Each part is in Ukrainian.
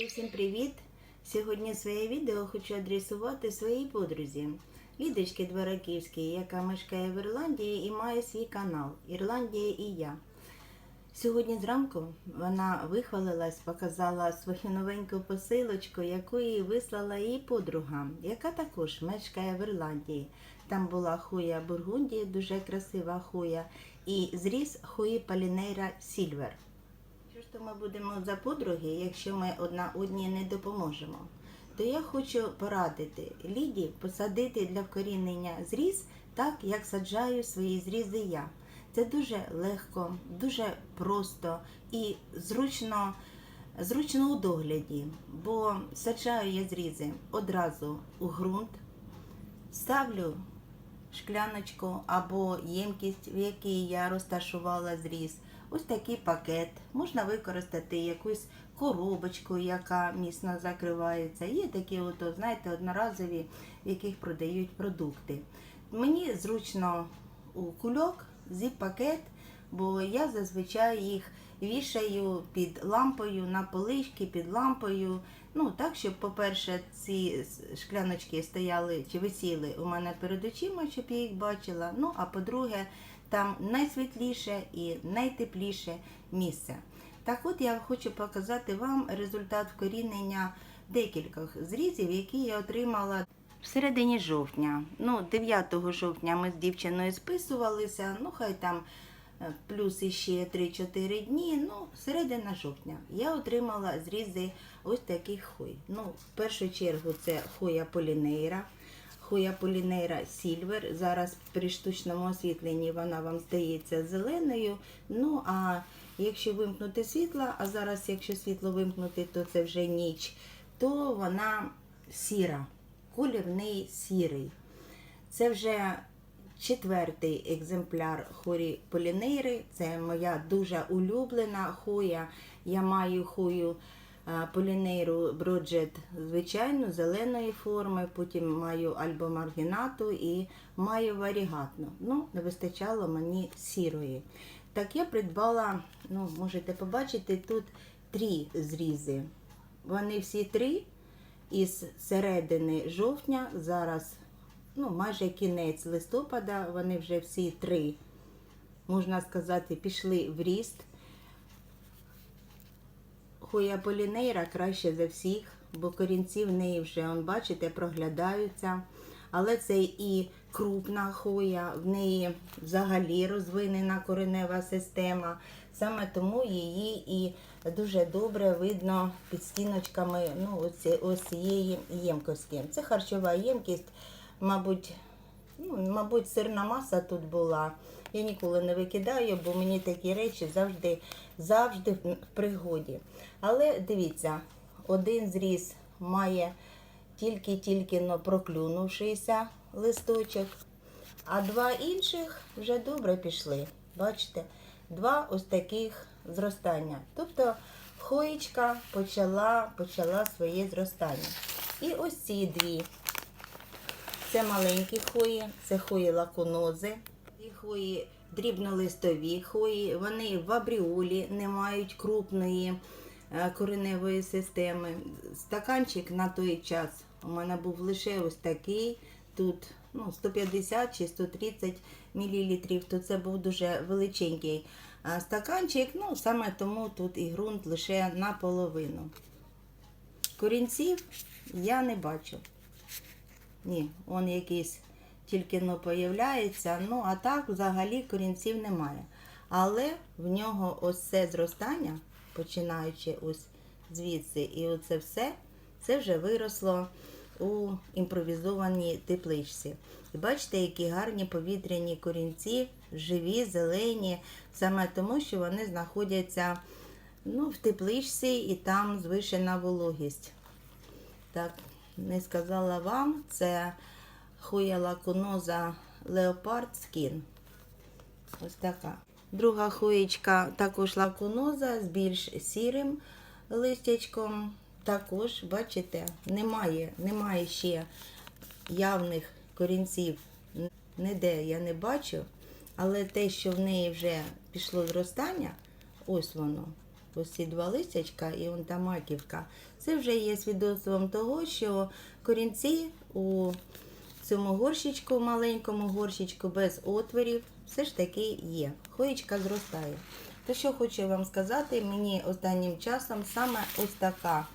Друзі, всім привіт! Сьогодні своє відео хочу адресувати своїй подрузі Лідочки Двораківській, яка мешкає в Ірландії і має свій канал Ірландія і я. Сьогодні зранку вона вихвалилась, показала свою новеньку посилочку, яку їй вислала її подруга, яка також мешкає в Ірландії. Там була хуя Бургундії, дуже красива хуя, і зріз хуї Палінейра Сільвер. То ми будемо за подруги, якщо ми одна одній не допоможемо? То я хочу порадити Ліді посадити для вкорінення зріз так, як саджаю свої зрізи я. Це дуже легко, дуже просто і зручно, зручно у догляді, бо саджаю я зрізи одразу у ґрунт, ставлю шкляночку або ємкість, в якій я розташувала зріз. Ось такий пакет. Можна використати якусь коробочку, яка міцно закривається. Є такі, от, знаєте, одноразові, в яких продають продукти. Мені зручно у кульок, зіп-пакет, бо я зазвичай їх вішаю під лампою на полички, під лампою. Ну, так, щоб, по-перше, ці шкляночки стояли чи висіли у мене перед очима, щоб я їх бачила. Ну, а по-друге, там найсвітліше і найтепліше місце. Так от я хочу показати вам результат вкорінення декількох зрізів, які я отримала в середині жовтня. Ну, 9 жовтня ми з дівчиною списувалися, ну хай там е, плюс іще 3-4 дні. Ну, середина жовтня я отримала зрізи ось таких хуй. Ну, в першу чергу це хуя полінейра. Хуя полінейра Сільвер. Зараз при штучному освітленні вона вам здається зеленою. Ну, а якщо вимкнути світло, а зараз, якщо світло вимкнути, то це вже ніч, то вона сіра. Колір сірий. Це вже четвертий екземпляр хорі полінейри. Це моя дуже улюблена хуя. Я маю хую а, полінейру броджет звичайну, зеленої форми, потім маю альбомаргінату і маю варігатну. Ну, не вистачало мені сірої. Так я придбала, ну, можете побачити, тут три зрізи. Вони всі три із середини жовтня, зараз ну, майже кінець листопада, вони вже всі три, можна сказати, пішли в ріст. Хуя полінейра краще за всіх, бо корінці в неї вже, он, бачите, проглядаються. Але це і крупна хуя, в неї взагалі розвинена коренева система. Саме тому її і дуже добре видно під стіночками ну, ось цієї ємкості. Це харчова ємкість, мабуть, ну, мабуть, сирна маса тут була. Я ніколи не викидаю, бо мені такі речі завжди, завжди в пригоді. Але дивіться, один зріз має тільки-тільки но проклюнувшийся листочок, а два інших вже добре пішли. Бачите? Два ось таких зростання. Тобто хоєчка почала, почала своє зростання. І ось ці дві. Це маленькі хої, це хої лаконози. Хої дрібнолистові хої, вони в абріолі не мають крупної е, кореневої системи. Стаканчик на той час у мене був лише ось такий. Тут ну, 150 чи 130 мл, то це був дуже величенький стаканчик. Ну, саме тому тут і ґрунт лише наполовину. Корінців я не бачу. Ні, он якийсь тільки но появляється. Ну, а так взагалі корінців немає. Але в нього ось це зростання, починаючи ось звідси, і оце все, це вже виросло у імпровізованій тепличці. І бачите, які гарні повітряні корінці, живі, зелені, саме тому, що вони знаходяться ну, в тепличці і там звишена вологість. Так, не сказала вам, це хуя лакуноза Leopard Skin. Ось така. Друга хуєчка також лакуноза з більш сірим листячком. Також, бачите, немає, немає ще явних корінців. Ніде я не бачу. Але те, що в неї вже пішло зростання, ось воно. Ось ці два листячка і он та маківка. Це вже є свідоцтвом того, що корінці у цьому горщичку, маленькому горщичку без отворів, все ж таки є. Хоєчка зростає. То що хочу вам сказати, мені останнім часом саме ось така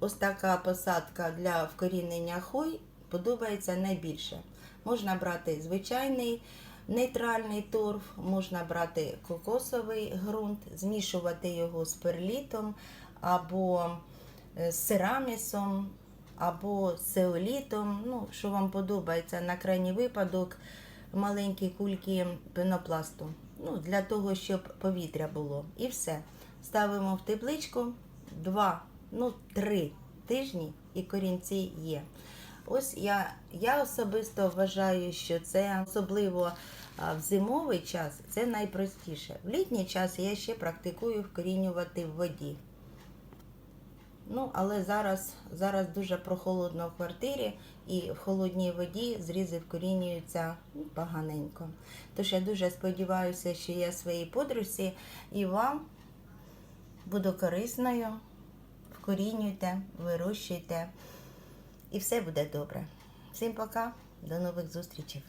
ось така посадка для вкорінення хой подобається найбільше. Можна брати звичайний нейтральний торф, можна брати кокосовий ґрунт, змішувати його з перлітом або е, з керамісом, або з сеолітом. Ну, що вам подобається на крайній випадок маленькі кульки пенопласту. Ну, для того, щоб повітря було. І все. Ставимо в тепличку два, ну, три тижні і корінці є. Ось я, я особисто вважаю, що це особливо в зимовий час це найпростіше. В літній час я ще практикую вкорінювати в воді. Ну, але зараз, зараз дуже прохолодно в квартирі і в холодній воді зрізи вкорінюються ну, поганенько. Тож я дуже сподіваюся, що я своїй подружці і вам буду корисною. Вкорінюйте, вирощуйте, і все буде добре. Всім пока, до нових зустрічей.